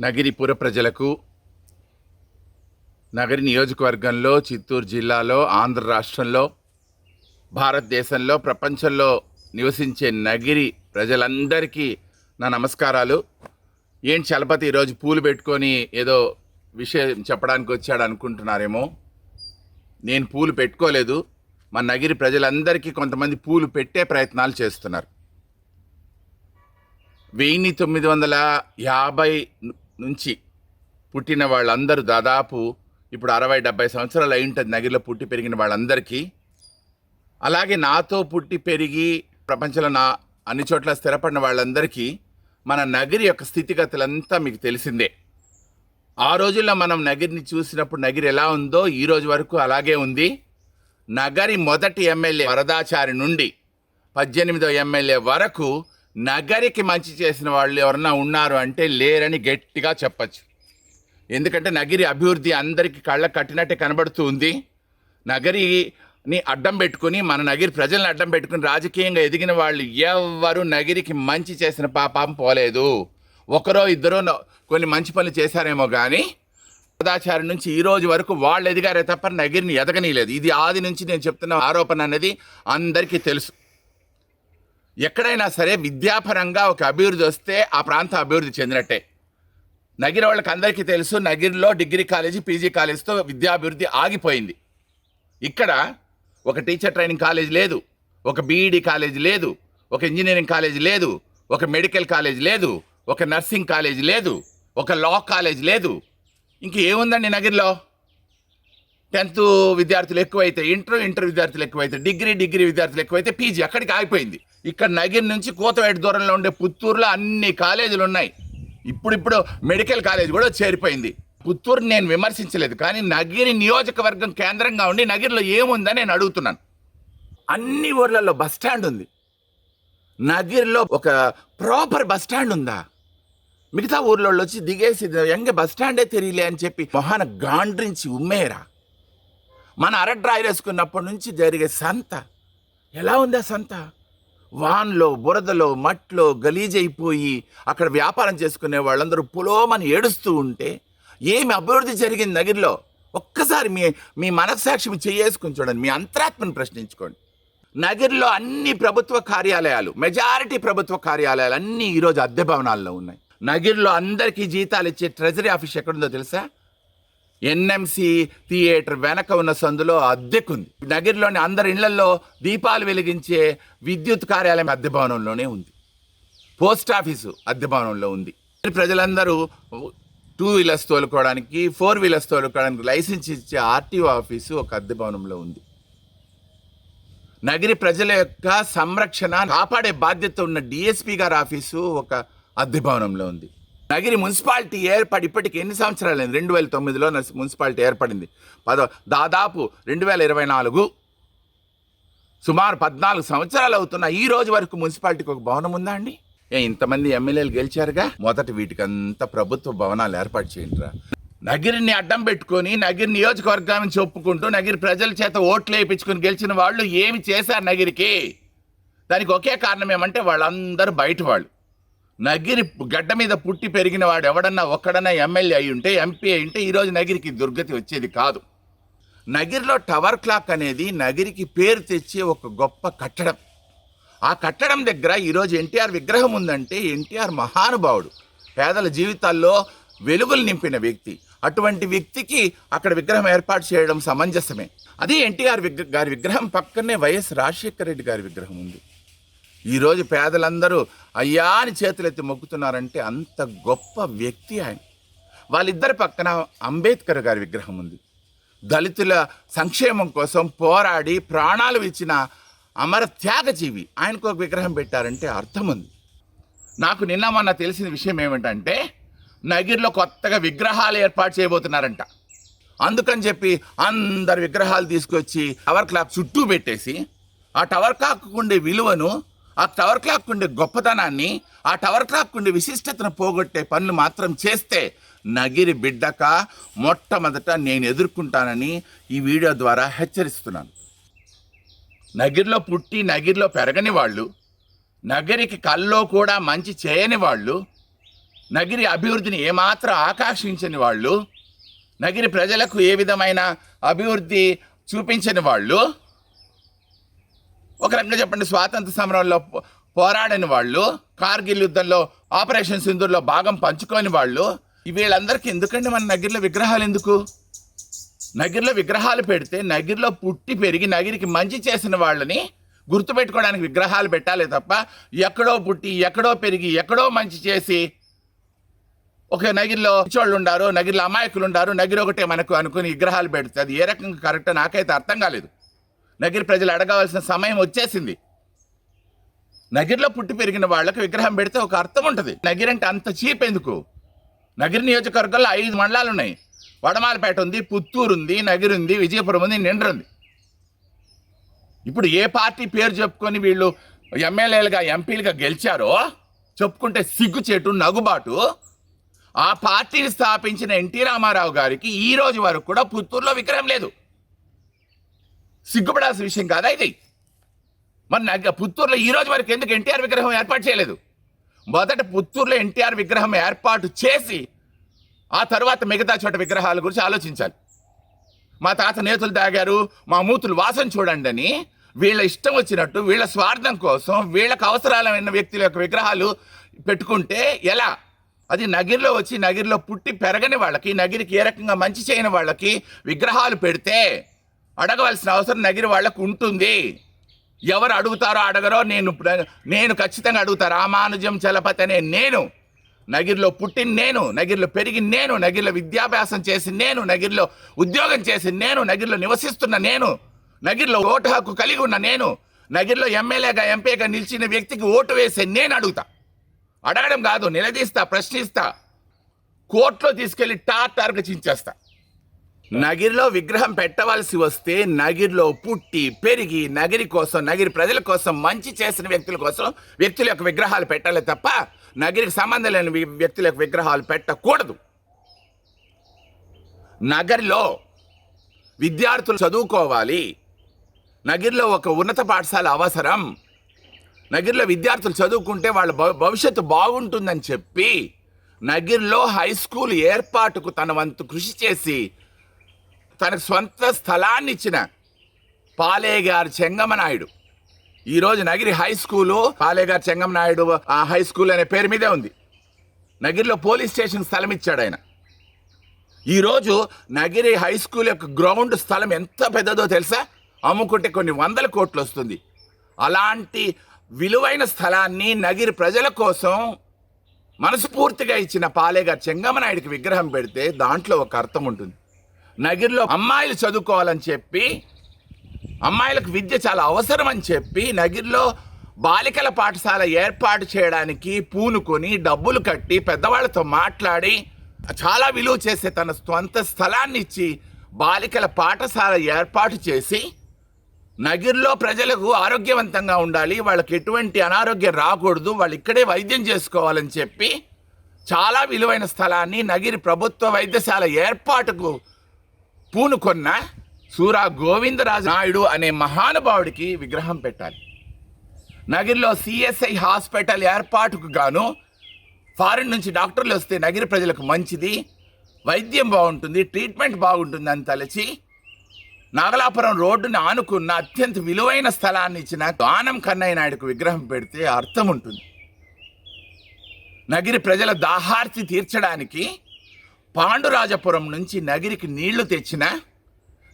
నగిరి పుర ప్రజలకు నగరి నియోజకవర్గంలో చిత్తూరు జిల్లాలో ఆంధ్ర రాష్ట్రంలో భారతదేశంలో ప్రపంచంలో నివసించే నగిరి ప్రజలందరికీ నా నమస్కారాలు. ఏం చలపతి ఈరోజు పూలు పెట్టుకొని ఏదో విషయం చెప్పడానికి వచ్చాడు అనుకుంటున్నారేమో. నేను పూలు పెట్టుకోలేదు. మా నగిరి ప్రజలందరికీ కొంతమంది పూలు పెట్టే ప్రయత్నాలు చేస్తున్నారు. వెయ్యి తొమ్మిది వందల యాభై నుంచి పుట్టిన వాళ్ళందరూ దాదాపు ఇప్పుడు అరవై డెబ్బై సంవత్సరాలు అయి ఉంటుంది నగిరిలో పుట్టి పెరిగిన వాళ్ళందరికీ. అలాగే నాతో పుట్టి పెరిగి ప్రపంచంలో నా అన్ని చోట్ల స్థిరపడిన వాళ్ళందరికీ మన నగిరి యొక్క స్థితిగతులంతా మీకు తెలిసిందే. ఆ రోజుల్లో మనం నగిరిని చూసినప్పుడు నగిరి ఎలా ఉందో ఈ రోజు వరకు అలాగే ఉంది. నగరి మొదటి ఎమ్మెల్యే వరదాచారి నుండి పద్దెనిమిదో ఎమ్మెల్యే వరకు నగరికి మంచి చేసిన వాళ్ళు ఎవరన్నా ఉన్నారు అంటే లేరని గట్టిగా చెప్పచ్చు. ఎందుకంటే నగిరి అభివృద్ధి అందరికీ కళ్ళ కట్టినట్టే కనబడుతుంది నగరిని అడ్డం పెట్టుకుని మన నగిరి ప్రజల్ని అడ్డం పెట్టుకుని రాజకీయంగా ఎదిగిన వాళ్ళు ఎవ్వరు నగిరికి మంచి చేసిన పాపం పోలేదు. ఒకరో ఇద్దరో కొన్ని మంచి పనులు చేశారేమో కానీ సదాచారి నుంచి ఈ రోజు వరకు వాళ్ళు ఎదిగారే తప్ప నగిరిని ఎదగనీయలేదు. ఇది ఆది నుంచి నేను చెప్తున్న ఆరోపణ అనేది అందరికీ తెలుసు. ఎక్కడైనా సరే విద్యాపరంగా ఒక అభివృద్ధి వస్తే ఆ ప్రాంతం అభివృద్ధి చెందినట్టే. నగిరి వాళ్ళకి అందరికీ తెలుసు నగిరిలో డిగ్రీ కాలేజీ పీజీ కాలేజీతో విద్యాభివృద్ధి ఆగిపోయింది. ఇక్కడ ఒక టీచర్ ట్రైనింగ్ కాలేజ్ లేదు ఒక బీఈడి కాలేజ్ లేదు ఒక ఇంజనీరింగ్ కాలేజ్ లేదు ఒక మెడికల్ కాలేజ్ లేదు ఒక నర్సింగ్ కాలేజ్ లేదు ఒక లా కాలేజ్ లేదు. ఇంక ఏముందండి నగిరిలో? టెన్త్ విద్యార్థులు ఎక్కువైతే ఇంటర్ ఇంటర్ విద్యార్థులు ఎక్కువైతే డిగ్రీ డిగ్రీ విద్యార్థులు ఎక్కువైతే పీజీ అక్కడికి ఆగిపోయింది. ఇక్కడ నగిరి నుంచి కోతవేట దూరంలో ఉండే పుత్తూరులో అన్ని కాలేజీలు ఉన్నాయి. ఇప్పుడిప్పుడు మెడికల్ కాలేజ్ కూడా చేరిపోయింది. పుత్తూరు నేను విమర్శించలేదు కానీ నగిరి నియోజకవర్గం కేంద్రంగా ఉండి నగిరిలో ఏముందని నేను అడుగుతున్నాను. అన్ని ఊర్లలో బస్ స్టాండ్ ఉంది. నగిరిలో ఒక ప్రాపర్ బస్ స్టాండ్ ఉందా? మిగతా ఊర్లలో వచ్చి దిగేసి ఎంగ బస్ స్టాండే తెలియలే అని చెప్పి మొహాన గాండ్రించి ఉమ్మేరా? మన అరడ్రాయి వేసుకున్నప్పటి నుంచి జరిగే సంత. ఎలా ఉంది ఆ సంత? వాన్లో బురదలో మట్లో గలీజైపోయి అక్కడ వ్యాపారం చేసుకునే వాళ్ళందరూ పులోమని ఏడుస్తూ ఉంటే ఏమి అభివృద్ధి జరిగింది నగిరిలో ఒక్కసారి మీ మీ మనస్సాక్షి చేసుకుని చూడండి మీ అంతరాత్మను ప్రశ్నించుకోండి. నగిరిలో అన్ని ప్రభుత్వ కార్యాలయాలు మెజారిటీ ప్రభుత్వ కార్యాలయాలు అన్నీ ఈరోజు అద్దె భవనాల్లో ఉన్నాయి. నగిరిలో అందరికీ జీతాలు ఇచ్చే ట్రెజరీ ఆఫీస్ ఎక్కడుందో తెలుసా? ఎన్ఎంసి థియేటర్ వెనక ఉన్న సందులో అద్దెకుంది. నగిరిలోని అందరి ఇళ్ళలో దీపాలు వెలిగించే విద్యుత్ కార్యాలయం అద్దె భవనంలోనే ఉంది. పోస్ట్ ఆఫీసు అద్దె భవనంలో ఉంది. ప్రజలందరూ టూ వీలర్స్ తోలుకోవడానికి ఫోర్ వీలర్స్ తోలుకోవడానికి లైసెన్స్ ఇచ్చే ఆర్టీఓ ఆఫీసు ఒక అద్దె భవనంలో ఉంది. నగిరి ప్రజల యొక్క సంరక్షణ కాపాడే బాధ్యత ఉన్న డిఎస్పి గారి ఆఫీసు ఒక అద్దె భవనంలో ఉంది. నగిరి మున్సిపాలిటీ ఏర్పడి ఇప్పటికి ఎన్ని సంవత్సరాలు అయింది? రెండు వేల తొమ్మిదిలో మున్సిపాలిటీ ఏర్పడింది. పదో దాదాపు రెండు వేల ఇరవై నాలుగు. సుమారు పద్నాలుగు సంవత్సరాలు అవుతున్న ఈ రోజు వరకు మున్సిపాలిటీకి ఒక భవనం ఉందా అండి? ఏ ఇంతమంది ఎమ్మెల్యేలు గెలిచారుగా? మొదటి వీటికంతా ప్రభుత్వ భవనాలు ఏర్పాటు చేయండిరా. నగిరిని అడ్డం పెట్టుకొని నగిరి నియోజకవర్గాన్ని చెప్పుకుంటూ నగిరి ప్రజల చేత ఓట్లు వేయించుకొని గెలిచిన వాళ్ళు ఏమి చేశారు నగిరికి? దానికి ఒకే కారణం ఏమంటే వాళ్ళందరూ బయట వాళ్ళు నగిరి గడ్డ మీద పుట్టి పెరిగిన వాడు ఎవడన్నా ఒక్కడన్నా ఎమ్మెల్యే అయి ఉంటే ఎంపీ అయి ఉంటే ఈరోజు నగిరికి దుర్గతి వచ్చేది కాదు. నగిరిలో టవర్ క్లాక్ అనేది నగిరికి పేరు తెచ్చే ఒక గొప్ప కట్టడం. ఆ కట్టడం దగ్గర ఈరోజు ఎన్టీఆర్ విగ్రహం ఉందంటే ఎన్టీఆర్ మహానుభావుడు. పేదల జీవితాల్లో వెలుగులు నింపిన వ్యక్తి. అటువంటి వ్యక్తికి అక్కడ విగ్రహం ఏర్పాటు చేయడం సమంజసమే. అదే ఎన్టీఆర్ విగ్ర గారి విగ్రహం పక్కనే వైఎస్ రాజశేఖర రెడ్డి గారి విగ్రహం ఉంది. ఈరోజు పేదలందరూ అయ్యా అని చేతులెత్తి మొక్కుతున్నారంటే అంత గొప్ప వ్యక్తి ఆయన. వాళ్ళిద్దరి పక్కన అంబేద్కర్ గారి విగ్రహం ఉంది. దళితుల సంక్షేమం కోసం పోరాడి ప్రాణాలు ఇచ్చిన అమర త్యాగజీవి ఆయనకు ఒక విగ్రహం పెట్టారంటే అర్థం ఉంది. నాకు నిన్న మొన్న తెలిసిన విషయం ఏమిటంటే నగిరిలో కొత్తగా విగ్రహాలు ఏర్పాటు చేయబోతున్నారంట. అందుకని చెప్పి అందరు విగ్రహాలు తీసుకొచ్చి టవర్ క్లాక్ చుట్టూ పెట్టేసి ఆ టవర్ కాకుండా ఉండే విలువను ఆ టవర్ క్లాక్ ఉండే గొప్పతనాన్ని ఆ టవర్ క్లాక్ ఉండే విశిష్టతను పోగొట్టే పనులు మాత్రం చేస్తే నగిరి బిడ్డక మొట్టమొదట నేను ఎదుర్కొంటానని ఈ వీడియో ద్వారా హెచ్చరిస్తున్నాను. నగిరిలో పుట్టి నగిరిలో పెరగని వాళ్ళు నగరికి కల్లో కూడా మంచి చేయని వాళ్ళు నగిరి అభివృద్ధిని ఏమాత్రం ఆకాంక్షించని వాళ్ళు నగిరి ప్రజలకు ఏ విధమైన అభివృద్ధి చూపించని వాళ్ళు ఒక రకంగా చెప్పండి స్వాతంత్ర సమరంలో పోరాడని వాళ్ళు కార్గిల్ యుద్ధంలో ఆపరేషన్ సింధూర్లో భాగం పంచుకోని వాళ్ళు వీళ్ళందరికీ ఎందుకండి మన నగిరిలో విగ్రహాలు ఎందుకు? నగిరిలో విగ్రహాలు పెడితే నగిరిలో పుట్టి పెరిగి నగిరికి మంచి చేసిన వాళ్ళని గుర్తుపెట్టుకోవడానికి విగ్రహాలు పెట్టాలి తప్ప ఎక్కడో పుట్టి ఎక్కడో పెరిగి ఎక్కడో మంచి చేసి ఒక నగిరిలో పిచ్చోళ్ళు ఉండారు నగిరిలో అమాయకులు ఉండారు నగిరి ఒకటే మనకు అనుకుని విగ్రహాలు పెడితే అది ఏ రకంగా కరెక్ట్ నాకైతే అర్థం కాలేదు. నగిరి ప్రజలు అడగవలసిన సమయం వచ్చేసింది. నగిరిలో పుట్టి పెరిగిన వాళ్ళకి విగ్రహం పెడితే ఒక అర్థం ఉంటుంది. నగిరి అంటే అంత చీప్ ఎందుకు? నగిరి నియోజకవర్గంలో ఐదు మండలాలు ఉన్నాయి. వడమాలపేట ఉంది పుత్తూరు ఉంది నగిరి ఉంది విజయపురం ఉంది నిండ్ర ఉంది. ఇప్పుడు ఏ పార్టీ పేరు చెప్పుకొని వీళ్ళు ఎమ్మెల్యేలుగా ఎంపీలుగా గెలిచారో చెప్పుకుంటే సిగ్గుచేటు నగుబాటు. ఆ పార్టీని స్థాపించిన ఎన్టీ రామారావు గారికి ఈ రోజు వరకు కూడా పుత్తూరులో విగ్రహం లేదు. సిగ్గుపడాల్సిన విషయం కాదా ఇది? మరి నాకు పుత్తూరులో ఈ రోజు వరకు ఎందుకు ఎన్టీఆర్ విగ్రహం ఏర్పాటు చేయలేదు? మొదట పుత్తూరులో ఎన్టీఆర్ విగ్రహం ఏర్పాటు చేసి ఆ తర్వాత మిగతా చోట విగ్రహాల గురించి ఆలోచించాలి. మా తాత నేతులు తాగారు మా మూతులు వాసన చూడండి అని వీళ్ళ ఇష్టం వచ్చినట్టు వీళ్ళ స్వార్థం కోసం వీళ్ళకు అవసరాలైన వ్యక్తుల యొక్క విగ్రహాలు పెట్టుకుంటే ఎలా? అది నగిరిలో వచ్చి నగిరిలో పుట్టి పెరగని వాళ్ళకి నగిరికి ఏ రకంగా మంచి చేయని వాళ్ళకి విగ్రహాలు పెడితే అడగవలసిన అవసరం నగిరి వాళ్ళకు ఉంటుంది. ఎవరు అడుగుతారో అడగరో నేను నేను ఖచ్చితంగా అడుగుతా. రామానుజం చలపతి అనే నేను నగిరిలో పుట్టిన నేను నగిరిలో పెరిగి నేను నగిరిలో విద్యాభ్యాసం చేసి నేను నగిరిలో ఉద్యోగం చేసి నేను నగిరిలో నివసిస్తున్న నేను నగిరిలో ఓటు హక్కు కలిగి ఉన్న నేను నగిరిలో ఎమ్మెల్యేగా ఎంపీగా నిలిచిన వ్యక్తికి ఓటు వేసే నేను అడుగుతా. అడగడం కాదు నిలదీస్తా ప్రశ్నిస్తా. కోర్టులో తీసుకెళ్ళి టార్ టార్గా చించేస్తా. నగిరిలో విగ్రహం పెట్టవలసి వస్తే నగిరిలో పుట్టి పెరిగి నగిరి కోసం నగిరి ప్రజల కోసం మంచి చేసిన వ్యక్తుల కోసం వ్యక్తుల యొక్క విగ్రహాలు పెట్టాలి తప్ప నగిరికి సంబంధం లేని వి- వ్యక్తుల యొక్క విగ్రహాలు పెట్టకూడదు. నగరిలో విద్యార్థులు చదువుకోవాలి. నగిరిలో ఒక ఉన్నత పాఠశాల అవసరం. నగిరిలో విద్యార్థులు చదువుకుంటే వాళ్ళ భవిష్యత్తు బాగుంటుందని చెప్పి నగిరిలో హై స్కూల్ ఏర్పాటుకు తన వంతు కృషి చేసి తనకు స్వంత స్థలాన్ని ఇచ్చిన పాలేగారు చెంగమనాయుడు. ఈరోజు నగిరి హై స్కూలు పాలేగారు చెంగమనాయుడు ఆ హై స్కూల్ అనే పేరు మీదే ఉంది. నగిరిలో పోలీస్ స్టేషన్ స్థలం ఇచ్చాడు ఆయన ఈరోజు నగిరి హై స్కూల్ యొక్క గ్రౌండ్ స్థలం ఎంత పెద్దదో తెలుసా? అమ్ముకుంటే కొన్ని వందల కోట్లు వస్తుంది. అలాంటి విలువైన స్థలాన్ని నగిరి ప్రజల కోసం మనస్ఫూర్తిగా ఇచ్చిన పాలేగారు చెంగమనాయుడికి విగ్రహం పెడితే దాంట్లో ఒక అర్థం ఉంటుంది. నగిరిలో అమ్మాయిలు చదువుకోవాలని చెప్పి అమ్మాయిలకు విద్య చాలా అవసరం అని చెప్పి నగిరిలో బాలికల పాఠశాల ఏర్పాటు చేయడానికి పూనుకొని డబ్బులు కట్టి పెద్దవాళ్ళతో మాట్లాడి చాలా విలువ చేసే తన స్వంత స్థలాన్ని ఇచ్చి బాలికల పాఠశాల ఏర్పాటు చేసి నగిరిలో ప్రజలకు ఆరోగ్యవంతంగా ఉండాలి వాళ్ళకి ఎటువంటి అనారోగ్యం రాకూడదు వాళ్ళు ఇక్కడే వైద్యం చేసుకోవాలని చెప్పి చాలా విలువైన స్థలాన్ని నగిరి ప్రభుత్వ వైద్యశాల ఏర్పాటుకు పూనుకొన్న సూరా గోవిందరాజు నాయుడు అనే మహానుభావుడికి విగ్రహం పెట్టాలి. నగిరిలో సిఎస్ఐ హాస్పిటల్ ఏర్పాటుకు గాను ఫారిన్ నుంచి డాక్టర్లు వస్తే నగిరి ప్రజలకు మంచిది వైద్యం బాగుంటుంది ట్రీట్మెంట్ బాగుంటుంది అని తలచి నాగలాపురం రోడ్డుని ఆనుకున్న అత్యంత విలువైన స్థలాన్ని ఇచ్చిన దానం కన్నయ్య నాయుడుకు విగ్రహం పెడితే అర్థం ఉంటుంది. నగిరి ప్రజల దాహార్తి తీర్చడానికి పాండురాజపురం నుంచి నగిరికి నీళ్ళు తెచ్చిన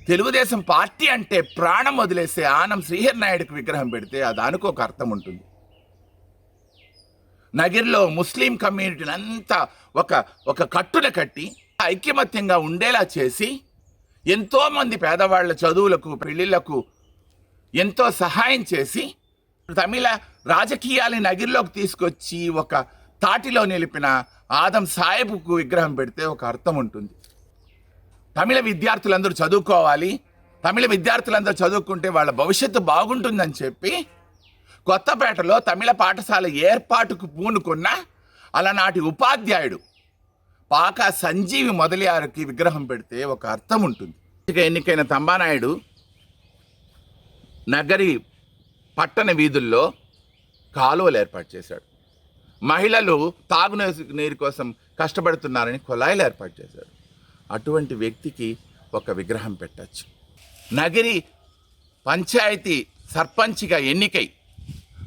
తెలుగుదేశం పార్టీ అంటే ప్రాణం వదిలేసే ఆనం శ్రీహర్ నాయుడికి విగ్రహం పెడితే ఆ ఒక అర్థం ఉంటుంది. నగిరిలో ముస్లిం కమ్యూనిటీని అంతా ఒక ఒక కట్టున కట్టి ఐక్యమత్యంగా ఉండేలా చేసి ఎంతోమంది పేదవాళ్ళ చదువులకు పెళ్ళిళ్ళకు ఎంతో సహాయం చేసి తమిళ రాజకీయాలని నగిరిలోకి తీసుకొచ్చి ఒక తాటిలో నిలిపిన ఆదం సాహెబ్కు విగ్రహం పెడితే ఒక అర్థం ఉంటుంది. తమిళ విద్యార్థులందరూ చదువుకోవాలి. తమిళ విద్యార్థులందరూ చదువుకుంటే వాళ్ళ భవిష్యత్తు బాగుంటుందని చెప్పి కొత్తపేటలో తమిళ పాఠశాల ఏర్పాటుకు పూనుకున్న అలనాటి ఉపాధ్యాయుడు పాక సంజీవి మొదలియారుకి విగ్రహం పెడితే ఒక అర్థం ఉంటుంది. ఇక ఎన్నికైన తంబానాయుడు నగరి పట్టణ వీధుల్లో కాలువలు ఏర్పాటు చేశాడు. మహిళలు తాగునీరు నీరు కోసం కష్టపడుతున్నారని కుళాయిలు ఏర్పాటు చేశారు. అటువంటి వ్యక్తికి ఒక విగ్రహం పెట్టచ్చు. నగిరి పంచాయతీ సర్పంచ్గా ఎన్నికై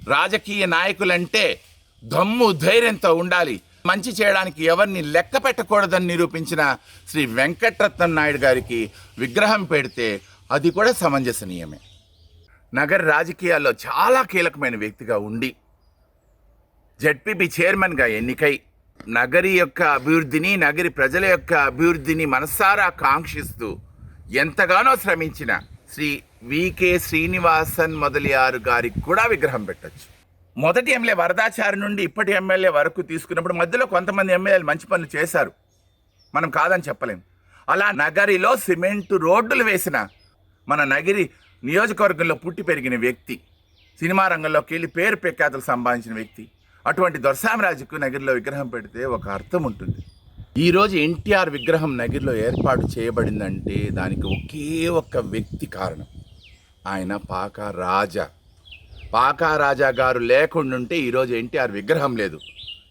రాజకీయ నాయకులంటే దమ్ము ధైర్యంతో ఉండాలి. మంచి చేయడానికి ఎవరిని లెక్క పెట్టకూడదని నిరూపించిన శ్రీ వెంకటరత్నం నాయుడు గారికి విగ్రహం పెడితే అది కూడా సమంజసనీయమే. నగర రాజకీయాల్లో చాలా కీలకమైన వ్యక్తిగా ఉండి జడ్పీపీ చైర్మన్గా ఎన్నికై నగరి యొక్క అభివృద్ధిని నగరి ప్రజల యొక్క అభివృద్ధిని మనసారా కాంక్షిస్తూ ఎంతగానో శ్రమించిన శ్రీ వికే శ్రీనివాసన్ మొదలియారు గారికి కూడా విగ్రహం పెట్టచ్చు. మొదటి ఎమ్మెల్యే వరదాచారి నుండి ఇప్పటి ఎమ్మెల్యే వరకు తీసుకున్నప్పుడు మధ్యలో కొంతమంది ఎమ్మెల్యేలు మంచి పనులు చేశారు. మనం కాదని చెప్పలేం. అలా నగరిలో సిమెంటు రోడ్డులు వేసిన మన నగిరి నియోజకవర్గంలో పుట్టి పెరిగిన వ్యక్తి సినిమా రంగంలోకి వెళ్ళి పేరు ప్రఖ్యాతులు సంపాదించిన వ్యక్తి అటువంటి దొరసామరాజుకు నగిరిలో విగ్రహం పెడితే ఒక అర్థం ఉంటుంది. ఈరోజు ఎన్టీఆర్ విగ్రహం నగిరిలో ఏర్పాటు చేయబడిందంటే దానికి ఒకే ఒక్క వ్యక్తి కారణం. ఆయన పాక రాజా. పాకా రాజా గారు లేకుండుంటే ఈరోజు ఎన్టీఆర్ విగ్రహం లేదు.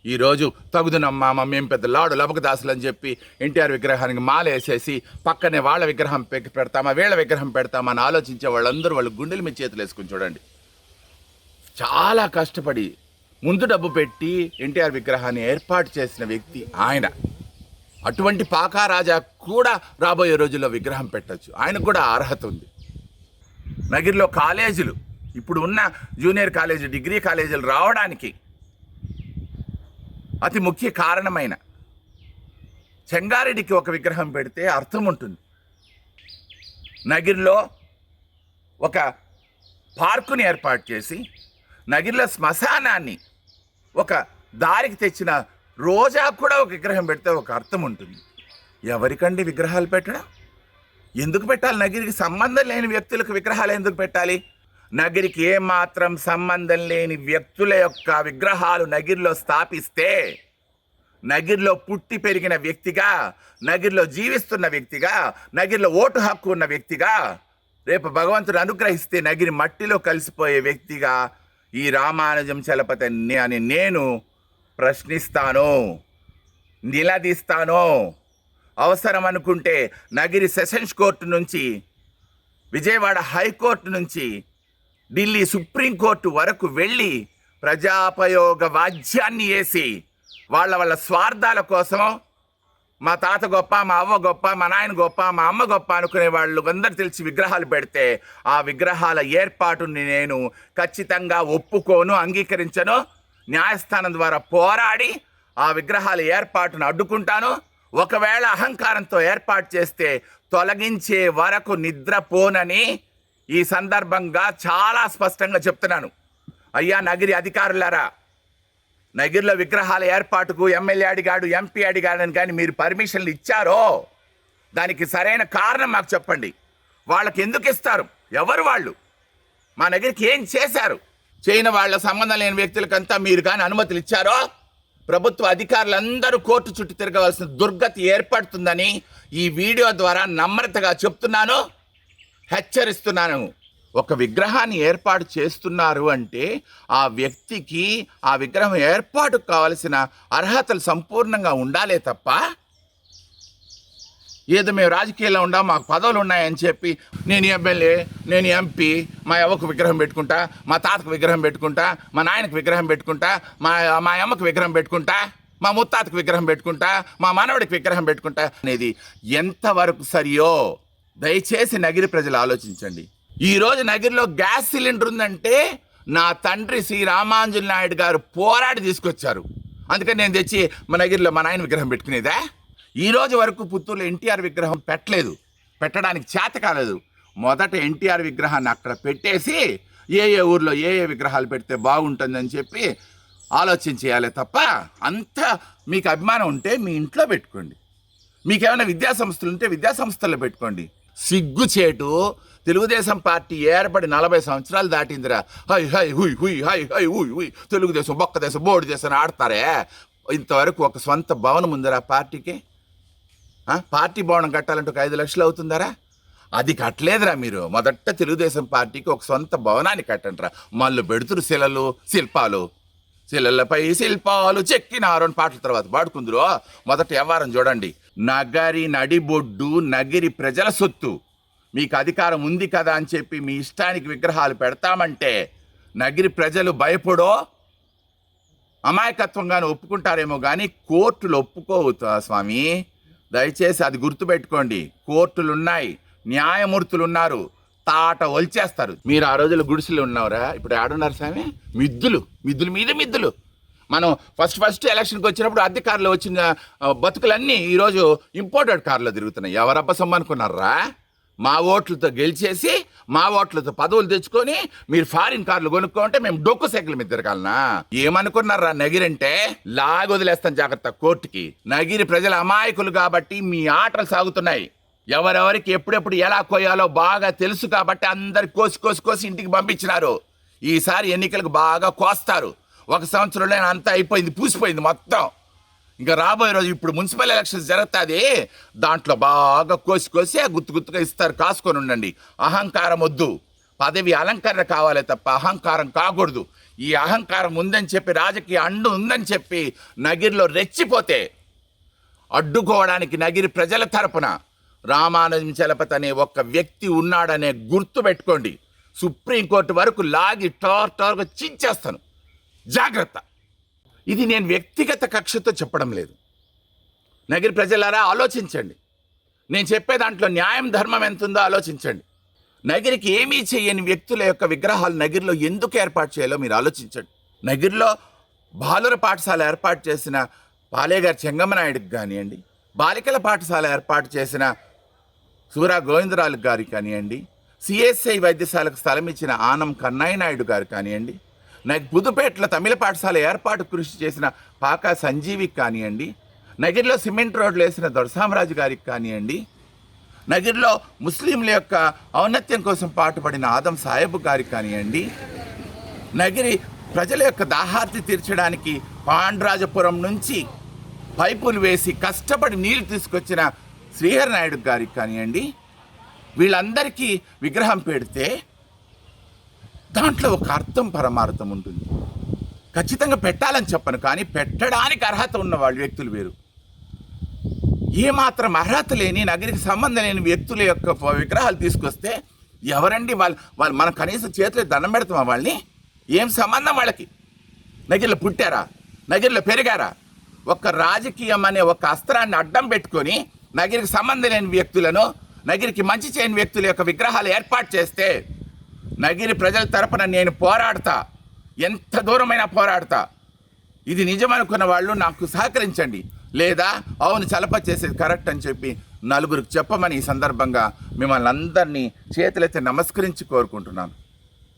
ఈరోజు తగుదునమ్మా మేము పెద్ద లాడు లబకదాసులు అని చెప్పి ఎన్టీఆర్ విగ్రహానికి మాలేసేసి పక్కనే వాళ్ళ విగ్రహం పె- పెడతామా వీళ్ళ విగ్రహం పెడతామా అని ఆలోచించే వాళ్ళందరూ వాళ్ళు గుండెలు మీ చేతులు వేసుకుని చూడండి. చాలా కష్టపడి ముందు డబ్బు పెట్టి ఎన్టీఆర్ విగ్రహాన్ని ఏర్పాటు చేసిన వ్యక్తి ఆయన. అటువంటి పాకారాజా కూడా రాబోయే రోజుల్లో విగ్రహం పెట్టచ్చు. ఆయనకు కూడా అర్హత ఉంది. నగిరిలో కాలేజీలు ఇప్పుడు ఉన్న జూనియర్ కాలేజీ డిగ్రీ కాలేజీలు రావడానికి అతి ముఖ్య కారణమైన చెంగారెడ్డికి ఒక విగ్రహం పెడితే అర్థం ఉంటుంది. నగిరిలో ఒక పార్కుని ఏర్పాటు చేసి నగిరిలో శ్మశానాన్ని ఒక దారికి తెచ్చిన రోజా కూడా ఒక విగ్రహం పెడితే ఒక అర్థం ఉంటుంది. ఎవరికండి విగ్రహాలు పెట్టడం? ఎందుకు పెట్టాలి? నగిరికి సంబంధం లేని వ్యక్తులకు విగ్రహాలు ఎందుకు పెట్టాలి? నగిరికి ఏమాత్రం సంబంధం లేని వ్యక్తుల యొక్క విగ్రహాలు నగిరిలో స్థాపిస్తే నగిరిలో పుట్టి పెరిగిన వ్యక్తిగా నగిరిలో జీవిస్తున్న వ్యక్తిగా నగిరిలో ఓటు హక్కు ఉన్న వ్యక్తిగా రేపు భగవంతుడు అనుగ్రహిస్తే నగిరి మట్టిలో కలిసిపోయే వ్యక్తిగా ఈ రామానుజం చలపతి అని నేను ప్రశ్నిస్తాను నిలదీస్తాను. అవసరం అనుకుంటే నగిరి సెషన్స్ కోర్టు నుంచి విజయవాడ హైకోర్టు నుంచి ఢిల్లీ సుప్రీంకోర్టు వరకు వెళ్ళి ప్రజాపయోగ వాద్యాన్ని వేసి వాళ్ళ వాళ్ళ స్వార్థాల కోసం మా తాత గొప్ప మా అవ్వ గొప్ప మా నాయన గొప్ప మా అమ్మ గొప్ప అనుకునే వాళ్ళు అందరు తెలిసి విగ్రహాలు పెడితే ఆ విగ్రహాల ఏర్పాటుని నేను ఖచ్చితంగా ఒప్పుకోను అంగీకరించను న్యాయస్థానం ద్వారా పోరాడి ఆ విగ్రహాల ఏర్పాటును అడ్డుకుంటాను. ఒకవేళ అహంకారంతో ఏర్పాటు చేస్తే తొలగించే వరకు నిద్రపోనని ఈ సందర్భంగా చాలా స్పష్టంగా చెప్తున్నాను. అయ్యా నగిరి అధికారులారా నగిరిలో విగ్రహాల ఏర్పాటుకు ఎమ్మెల్యే అడిగాడు ఎంపీ అడిగాడని కానీ మీరు పర్మిషన్లు ఇచ్చారో? దానికి సరైన కారణం మాకు చెప్పండి. వాళ్ళకి ఎందుకు ఇస్తారు? ఎవరు వాళ్ళు? మా దగ్గరికి ఏం చేశారు? చేయని వాళ్ళ సంబంధం లేని వ్యక్తులకంతా మీరు కానీ అనుమతులు ఇచ్చారో? ప్రభుత్వ అధికారులందరూ కోర్టు చుట్టూ తిరగవలసిన దుర్గతి ఏర్పడుతుందని ఈ వీడియో ద్వారా నమ్రతగా చెప్తున్నాను హెచ్చరిస్తున్నాను. ఒక విగ్రహాన్ని ఏర్పాటు చేస్తున్నారు అంటే ఆ వ్యక్తికి ఆ విగ్రహం ఏర్పాటుకు కావలసిన అర్హతలు సంపూర్ణంగా ఉండాలే తప్ప ఏదో మేము రాజకీయాల్లో ఉండా మాకు పదవులు ఉన్నాయని చెప్పి నేను ఎమ్మెల్యే నేను ఎంపీ మా అవ్వకు విగ్రహం పెట్టుకుంటా మా తాతకు విగ్రహం పెట్టుకుంటా మా నాయనకు విగ్రహం పెట్టుకుంటా మా మా అమ్మకు విగ్రహం పెట్టుకుంటా మా ముత్తాతకు విగ్రహం పెట్టుకుంటా మా మనవడికి విగ్రహం పెట్టుకుంటా అనేది ఎంతవరకు సరియో? దయచేసి నగిరి ప్రజలు ఆలోచించండి. ఈరోజు రోజు నగిరిలో గ్యాస్ సిలిండర్ ఉందంటే నా తండ్రి శ్రీ రామాంజుల నాయుడు గారు పోరాడి తీసుకొచ్చారు. అందుకని నేను తెచ్చి మన నగిరిలో మా నాయన విగ్రహం పెట్టుకునేదా? ఈ రోజు వరకు పుత్తూరులో ఎన్టీఆర్ విగ్రహం పెట్టలేదు. పెట్టడానికి చేత కాలేదు. మొదట ఎన్టీఆర్ విగ్రహాన్ని అక్కడ పెట్టేసి ఏ ఏ ఊర్లో ఏ ఏ విగ్రహాలు పెడితే బాగుంటుందని చెప్పి ఆలోచన చేయాలి తప్ప అంత మీకు అభిమానం ఉంటే మీ ఇంట్లో పెట్టుకోండి. మీకేమైనా విద్యాసంస్థలు ఉంటే విద్యాసంస్థల్లో పెట్టుకోండి. సిగ్గుచేటు తెలుగుదేశం పార్టీ ఏర్పడి నలభై సంవత్సరాలు దాటిందిరా. హై హై హుయ్ హుయ్ హై హై హుయ్ హుయ్. తెలుగుదేశం బొక్క దేశం బోర్డు దేశం ఆడతారే? ఇంతవరకు ఒక సొంత భవనం ఉందిరా పార్టీకి. పార్టీ భవనం కట్టాలంటే ఒక ఐదు లక్షలు అవుతుందరా? అది కట్టలేదురా మీరు. మొదట తెలుగుదేశం పార్టీకి ఒక సొంత భవనాన్ని కట్టండిరా. మళ్ళీ పెడుతురు శిలలు శిల్పాలు. శిలలపై శిల్పాలు చెక్కినారు అని పాటల తర్వాత పాడుకుందరు. మొదట వ్యవహారం చూడండి. నగరి నడిబొడ్డు నగిరి ప్రజల సొత్తు. మీకు అధికారం ఉంది కదా అని చెప్పి మీ ఇష్టానికి విగ్రహాలు పెడతామంటే నగిరి ప్రజలు భయపడో? అమాయకత్వంగానే ఒప్పుకుంటారేమో కానీ కోర్టులు ఒప్పుకోవు స్వామి. దయచేసి అది గుర్తుపెట్టుకోండి. కోర్టులు ఉన్నాయి న్యాయమూర్తులు ఉన్నారు తాట ఒలిచేస్తారు. మీరు ఆ రోజులు గుడిసెలు ఉన్నారా ఇప్పుడు ఆడున్నారు స్వామి. మిద్దులు మిద్దులు మీద మిద్దులు. మనం ఫస్ట్ ఫస్ట్ ఎలక్షన్కి వచ్చినప్పుడు అద్దె కార్లో వచ్చిన బతుకులన్నీ ఈరోజు ఇంపోర్టెడ్ కార్లో తిరుగుతున్నాయి. ఎవరబ్బసం అనుకున్నారా? మా ఓట్లతో గెలిచేసి మా ఓట్లతో పదవులు తెచ్చుకొని మీరు ఫారిన్ కార్లు కొనుక్కుంటే మేము డొక్కు సైకిల్ మీద తిరగాలనా? ఏమనుకున్నారా నగిరంటే లాగి వదిలేస్తాం జాగ్రత్త కోర్టుకి. నగిరి ప్రజల అమాయకులు కాబట్టి మీ ఆటలు సాగుతున్నాయి. ఎవరెవరికి ఎప్పుడెప్పుడు ఎలా కోయాలో బాగా తెలుసు కాబట్టి అందరు కోసి కోసి కోసి ఇంటికి పంపించినారు. ఈసారి ఎన్నికలకు బాగా కోస్తారు. ఒక సంవత్సరంలో అంతా అయిపోయింది పూసిపోయింది మొత్తం. ఇంకా రాబోయే రోజు ఇప్పుడు మున్సిపల్ ఎలక్షన్స్ జరుగుతుంది. దాంట్లో బాగా కోసి కోసి గుత్తు గుత్తుగా ఇస్తారు. కాసుకొని ఉండండి. అహంకారం వద్దు. పదవి అలంకరణ కావాలే తప్ప అహంకారం కాకూడదు. ఈ అహంకారం ఉందని చెప్పి రాజకీయ అండు ఉందని చెప్పి నగిరిలో రెచ్చిపోతే అడ్డుకోవడానికి నగిరి ప్రజల తరపున రామానుజం చలపతి అనే ఒక్క వ్యక్తి ఉన్నాడనే గుర్తు పెట్టుకోండి. సుప్రీంకోర్టు వరకు లాగి టార్ టార్గా చించేస్తాను. జాగ్రత్త. ఇది నేను వ్యక్తిగత కక్షతో చెప్పడం లేదు. నగిరి ప్రజలారా ఆలోచించండి. నేను చెప్పే దాంట్లో న్యాయం ధర్మం ఎంత ఉందో ఆలోచించండి. నగిరికి ఏమీ చేయని వ్యక్తుల యొక్క విగ్రహాలు నగిరిలో ఎందుకు ఏర్పాటు చేయాలో మీరు ఆలోచించండి. నగిరిలో బాలుర పాఠశాల ఏర్పాటు చేసిన పాలేగారి చెంగమనాయుడికి కానివ్వండి బాలికల పాఠశాల ఏర్పాటు చేసిన సూరా గోవిందరాలు గారికి కానివ్వండి సిఎస్ఐ వైద్యశాలకు స్థలం ఇచ్చిన ఆనం కన్నయ్య నాయుడు గారు కానివ్వండి పుదుపేటలో తమిళ పాఠశాల ఏర్పాటు కృషి చేసిన పాక సంజీవికి కానివ్వండి నగిరిలో సిమెంట్ రోడ్లు వేసిన దొరసామరాజు గారికి కానివ్వండి నగిరిలో ముస్లింల యొక్క ఔన్నత్యం కోసం పాటుపడిన ఆదం సాహెబ్ గారికి కానివ్వండి నగిరి ప్రజల యొక్క దాహార్తి తీర్చడానికి పాండ్రాజపురం నుంచి పైపులు వేసి కష్టపడి నీళ్ళు తీసుకొచ్చిన శ్రీహరి నాయుడు గారికి కానివ్వండి వీళ్ళందరికీ విగ్రహం పెడితే దాంట్లో ఒక అర్థం పరమార్థం ఉంటుంది. ఖచ్చితంగా పెట్టాలని చెప్పను కానీ పెట్టడానికి అర్హత ఉన్న వాళ్ళు వ్యక్తులు వేరు. ఏమాత్రం అర్హత లేని నగరికి సంబంధం లేని వ్యక్తుల యొక్క విగ్రహాలు తీసుకొస్తే ఎవరండి వాళ్ళు వాళ్ళు మనం కనీసం చేతిలో దండం పెడతామా వాళ్ళని? ఏం సంబంధం వాళ్ళకి? నగిరిలో పుట్టారా? నగిరిలో పెరిగారా? ఒక రాజకీయం అనే ఒక అస్త్రాన్ని అడ్డం పెట్టుకొని నగిరికి సంబంధం లేని వ్యక్తులను నగిరికి మంచి చేయని వ్యక్తుల యొక్క విగ్రహాలు ఏర్పాటు చేస్తే నగిరి ప్రజల తరపున నేను పోరాడతా. ఎంత దూరమైనా పోరాడతా. ఇది నిజమనుకున్న వాళ్ళు నాకు సహకరించండి. లేదా అవును చలప చేసేది కరెక్ట్ అని చెప్పి నలుగురికి చెప్పమని ఈ సందర్భంగా మిమ్మల్ని అందరినీ చేతులైతే నమస్కరించి కోరుకుంటున్నాను.